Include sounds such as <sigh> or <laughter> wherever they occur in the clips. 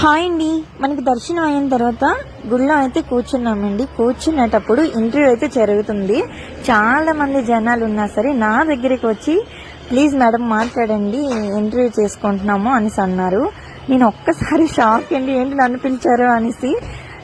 Hi అండి. మనకి దర్శనం అయిన తర్వాత గుళ్ళో అయితే కూర్చున్నామండి. కూర్చునేటప్పుడు ఇంటర్వ్యూ అయితే జరుగుతుంది. చాలా మంది జనాలు ఉన్నా సరే నా దగ్గరికి వచ్చి ప్లీజ్ మేడం మాట్లాడండి ఇంటర్వ్యూ చేసుకుంటున్నాము అనేసి అన్నారు. నేను ఒక్కసారి <laughs> షాక్ అండి. ఏంటి నన్ను పిలిచారు అనేసి.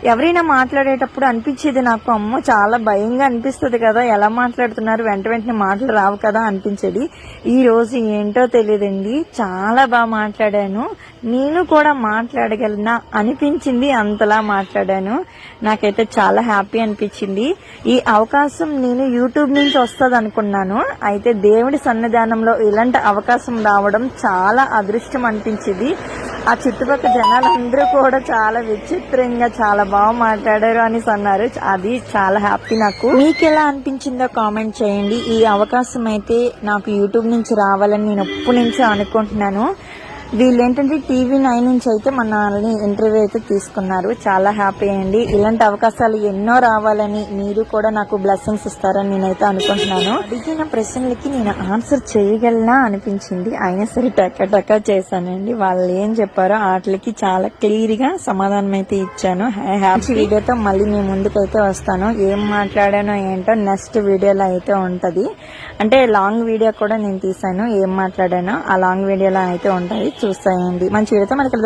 ఎవరైనా మాట్లాడేటప్పుడు అనిపించేది నాకు అమ్మో చాలా భయంగా అనిపిస్తుంది కదా ఎలా మాట్లాడుతున్నారు వెంట వెంటనే మాటలు రావు కదా అనిపించేది. ఈ రోజు ఏంటో తెలియదండి. చాలా బాగా మాట్లాడాను. నేను కూడా మాట్లాడగలనా అనిపించింది అంతలా మాట్లాడాను. నాకైతే చాలా హ్యాపీ అనిపించింది. ఈ అవకాశం నేను యూట్యూబ్ నుంచి వస్తుంది అనుకున్నాను అయితే దేవుడి సన్నిధానంలో ఇలాంటి అవకాశం రావడం చాలా అదృష్టం అనిపించింది. ఆ చుట్టుపక్కల జనాలందరూ కూడా చాలా విచిత్రంగా చాలా బాగా మాట్లాడారు అని అన్నారు. అది చాలా హ్యాపీ నాకు. మీకు ఎలా అనిపించిందో కామెంట్ చేయండి. ఈ అవకాశం అయితే నాకు యూట్యూబ్ నుంచి రావాలని నేను ఎప్పటి నుంచో అనుకుంటున్నాను. వీళ్ళు ఏంటంటే టీవీ నైన్ నుంచి అయితే మనల్ని ఇంటర్వ్యూ అయితే తీసుకున్నారు. చాలా హ్యాపీ అండి. ఇలాంటి అవకాశాలు ఎన్నో రావాలని మీరు కూడా నాకు బ్లెస్సింగ్స్ ఇస్తారని నేనైతే అనుకుంటున్నాను. అడిగిన ప్రశ్నలకి నేను ఆన్సర్ చేయగలనా అనిపించింది. అయినా సరే టక్క టక్క చేశానండి. వాళ్ళు ఏం చెప్పారో వాటికి చాలా క్లియర్గా సమాధానం అయితే ఇచ్చాను. హ్యాపీ వీడియోతో మళ్ళీ మీ ముందుకైతే వస్తాను. ఏం మాట్లాడానో ఏంటో నెక్స్ట్ వీడియోలో అయితే ఉంటది. అంటే లాంగ్ వీడియో కూడా నేను తీసాను ఏం మాట్లాడానో ఆ లాంగ్ వీడియోలో అయితే ఉంటుంది. చూస్తాయండి. మంచి వీడియోతో మనకి